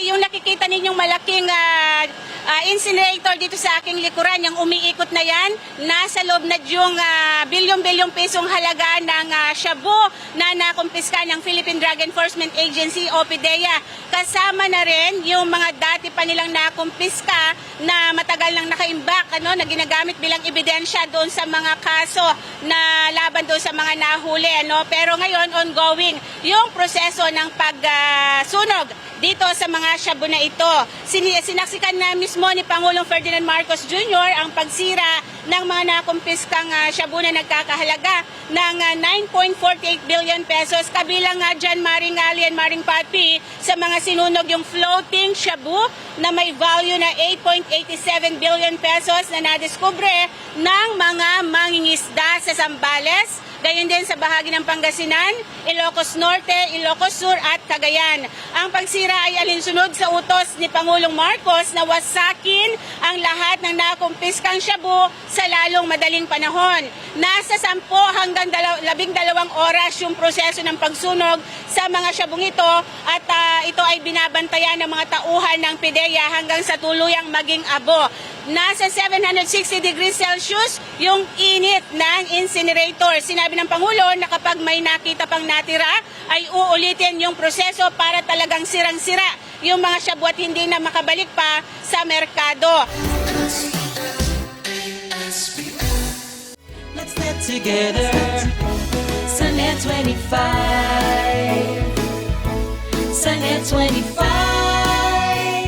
Yung nakikita ninyong malaking ah, ah, incinerator dito sa aking likuran, yung umiikot na yan, nasa loob na yung ah, bilyong-bilyong pisong halaga ng ah, shabu na nakumpiska ng Philippine Drug Enforcement Agency o PDEA. Kasama na rin yung mga dati pa nilang nakumpiska na matagal nang nakaimbak, ano, na ginagamit bilang ebidensya doon sa mga kaso na laban doon sa mga nahuli. Ano? Pero ngayon, ongoing yung proseso ng pagsunog dito sa mga shabu na ito. Sinaksikan na mismo ni Pangulong Ferdinand Marcos Jr. ang pagsira ng mga nakumpiskang ah, shabu na nagkakahalaga ng ah, 9.48 billion pesos. Kabilang nga dyan Maring Ali and Maring Papi sa mga sinunog yung floating shabu na may value na 8.87 billion pesos na nadiskubre ng mga mangingisda sa Zambales Gayon din sa bahagi ng Pangasinan, Ilocos Norte, Ilocos Sur at Cagayan. Ang pagsira ay alinsunod sa utos ni Pangulong Marcos na wasakin ang lahat ng nakumpiskang shabu sa lalong madaling panahon. Nasa 10 hanggang 12 oras yung proseso ng pagsunog sa mga shabong ito at ah, ito ay binabantayan ng mga tauhan ng PIDEA hanggang sa tuluyang maging abo. Nasa 760 degrees Celsius yung init ng incinerator. Sinabi ng Pangulo na kapag may nakita pang natira ay uulitin yung proseso para talagang sirang-sira yung mga shabu at hindi na makabalik pa sa merkado. Let's get together. Sunnet 25. Sunnet 25.